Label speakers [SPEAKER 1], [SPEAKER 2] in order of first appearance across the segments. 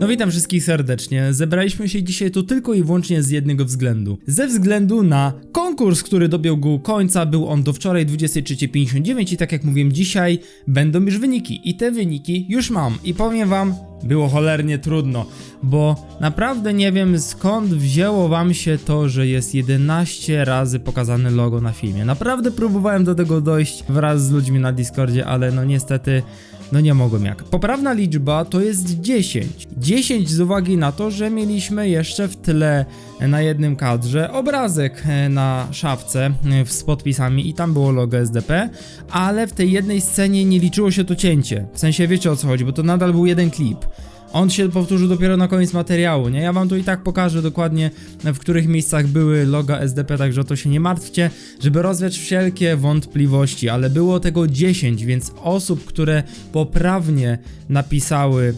[SPEAKER 1] No witam wszystkich serdecznie. Zebraliśmy się dzisiaj tu tylko i wyłącznie z jednego względu. Ze względu na konkurs, który dobiegł końca, był on do wczoraj 23.59 i tak jak mówiłem dzisiaj będą już wyniki. I te wyniki już mam. I powiem wam, było cholernie trudno, bo naprawdę nie wiem skąd wzięło wam się to, że jest 11 razy pokazane logo na filmie. Naprawdę próbowałem do tego dojść wraz z ludźmi na Discordzie, ale no niestety no nie mogłem jak. Poprawna liczba to jest 10. 10 z uwagi na to, że mieliśmy jeszcze w tle na jednym kadrze obrazek e, na szafce e, z podpisami i tam było logo SDP, ale w tej jednej scenie nie liczyło się to cięcie. W sensie wiecie o co chodzi, bo to nadal był jeden klip. On się powtórzył dopiero na koniec materiału, nie? Ja wam tu i tak pokażę dokładnie, w których miejscach były loga SDP, także o to się nie martwcie, żeby rozwiać wszelkie wątpliwości, ale było tego 10, więc osób, które poprawnie napisały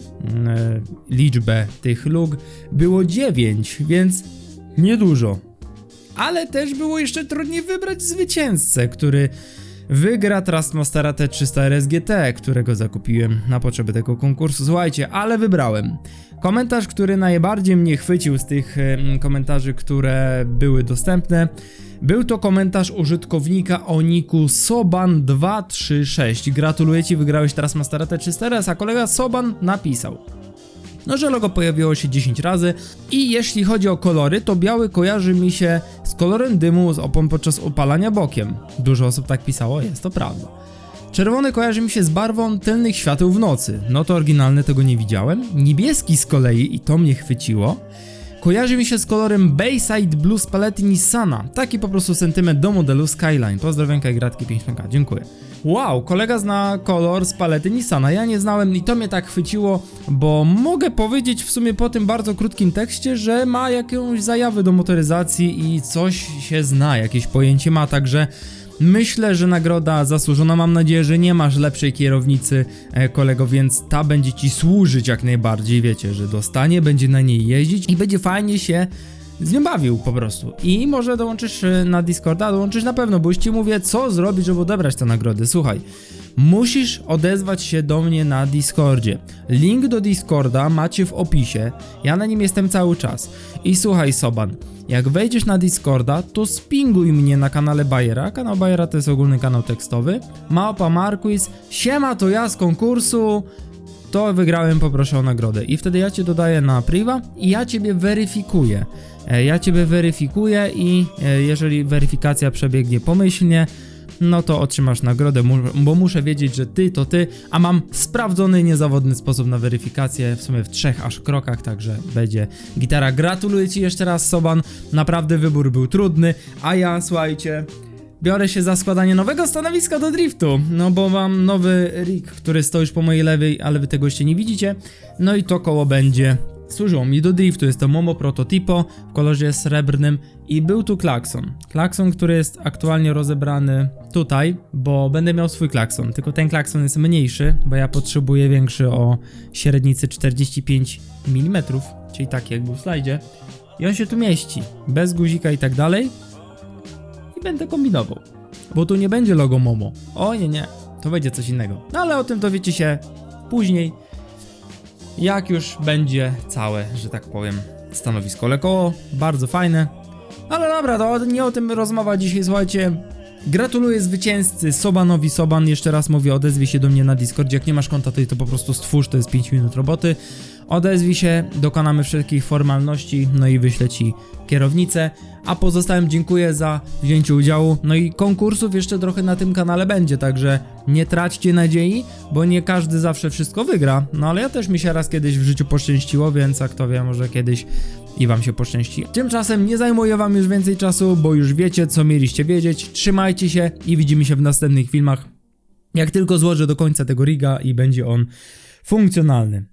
[SPEAKER 1] e, liczbę tych lug, było 9, więc niedużo. Ale też było jeszcze trudniej wybrać zwycięzcę, który wygra Trustmastera T300 RSGT, którego zakupiłem na potrzeby tego konkursu. Słuchajcie, ale wybrałem. Komentarz, który najbardziej mnie chwycił z tych komentarzy, które były dostępne, był to komentarz użytkownika o niku Soban236. Gratuluję ci, wygrałeś Trustmastera T300 RS, a kolega Soban napisał. No, że logo pojawiło się 10 razy i jeśli chodzi o kolory, to biały kojarzy mi się kolorem dymu z opon podczas opalania bokiem. Dużo osób tak pisało, jest to prawda. Czerwony kojarzy mi się z barwą tylnych świateł w nocy. No to oryginalne tego nie widziałem. Niebieski z kolei, i to mnie chwyciło, kojarzy mi się z kolorem Bayside Blue z palety Nissana. Taki po prostu sentyment do modelu Skyline. Pozdrowionka i gratki 5 dziękuję. Wow, kolega zna kolor z palety Nissana. Ja nie znałem i to mnie tak chwyciło, bo mogę powiedzieć w sumie po tym bardzo krótkim tekście, że ma jakąś zajawę do motoryzacji i coś się zna, jakieś pojęcie ma, także Myślę, że nagroda zasłużona. Mam nadzieję, że nie masz lepszej kierownicy, e, kolego, więc ta będzie ci służyć jak najbardziej. Wiecie, że dostanie, będzie na niej jeździć i będzie fajnie się z nią bawił po prostu. I może dołączysz e, na Discorda, dołączysz na pewno, bo już ci mówię, co zrobić, żeby odebrać tę nagrodę. Słuchaj, musisz odezwać się do mnie na Discordzie. Link do Discorda macie w opisie. Ja na nim jestem cały czas. I słuchaj, Soban, jak wejdziesz na Discorda, to spinguj mnie na kanale Bayera. Kanał Bayera to jest ogólny kanał tekstowy. Małpa Marquis, siema to ja z konkursu to wygrałem, poproszę o nagrodę. I wtedy ja cię dodaję na priva i ja ciebie weryfikuję. E, Ja ciebie weryfikuję i e, jeżeli weryfikacja przebiegnie pomyślnie, no to otrzymasz nagrodę, bo muszę wiedzieć, że ty to ty, a mam sprawdzony, niezawodny sposób na weryfikację, w sumie w trzech aż krokach, także będzie gitara. Gratuluję ci jeszcze raz, Soban, naprawdę wybór był trudny, a ja, słuchajcie, biorę się za składanie nowego stanowiska do driftu, no bo mam nowy rig, który stoi już po mojej lewej, ale wy tego jeszcze nie widzicie, no i to koło będzie służyło mi do driftu, jest to Momo Prototipo w kolorze srebrnym i był tu klakson. Klakson, który jest aktualnie rozebrany tutaj, bo będę miał swój klakson, tylko ten klakson jest mniejszy, bo ja potrzebuję większy o średnicy 45 mm, czyli tak jak był w slajdzie. I on się tu mieści, bez guzika i tak dalej i będę kombinował. Bo tu nie będzie logo Momo. O nie, nie. To będzie coś innego. No ale o tym dowiecie się później. Jak już będzie całe, że tak powiem, stanowisko. Ale koło bardzo fajne. Ale dobra, to nie o tym rozmowa dzisiaj, słuchajcie. Gratuluję zwycięzcy Sobanowi Soban. Jeszcze raz mówię, odezwij się do mnie na Discordzie. Jak nie masz konta, to, to po prostu stwórz, to jest 5 minut roboty. Odezwij się, dokonamy wszelkich formalności, no i wyślę ci kierownicę. A pozostałym dziękuję za wzięcie udziału. No i konkursów jeszcze trochę na tym kanale będzie, także nie traćcie nadziei, bo nie każdy zawsze wszystko wygra. No ale ja też mi się raz kiedyś w życiu poszczęściło, więc a kto wie, może kiedyś i wam się poszczęści. Tymczasem nie zajmuję wam już więcej czasu, bo już wiecie, co mieliście wiedzieć. Trzymajcie się i widzimy się w następnych filmach. Jak tylko złożę do końca tego riga i będzie on funkcjonalny.